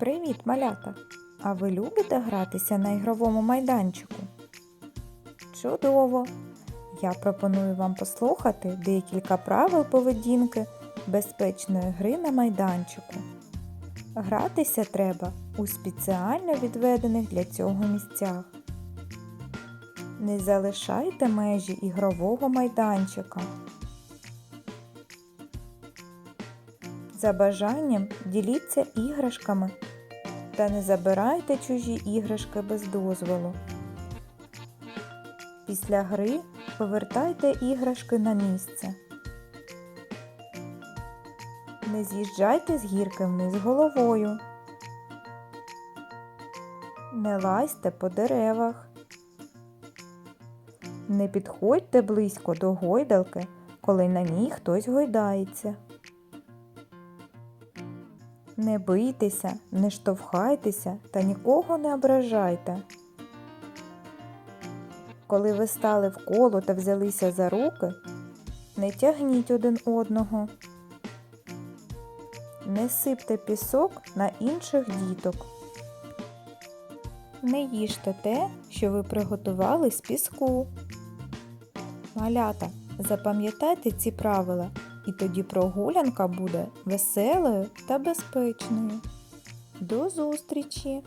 Привіт, малята! А ви любите гратися на ігровому майданчику? Чудово! Я пропоную вам послухати декілька правил поведінки безпечної гри на майданчику. Гратися треба у спеціально відведених для цього місцях. Не залишайте межі ігрового майданчика. За бажанням діліться іграшками та не забирайте чужі іграшки без дозволу. Після гри повертайте іграшки на місце. Не з'їжджайте з гірки вниз головою. Не лазьте по деревах. Не підходьте близько до гойдалки, коли на ній хтось гойдається. Не бийтеся, не штовхайтеся та нікого не ображайте. Коли ви стали в коло та взялися за руки, не тягніть один одного. Не сипте пісок на інших діток. Не їжте те, що ви приготували з піску. Малята, запам'ятайте ці правила, і тоді прогулянка буде веселою та безпечною. До зустрічі!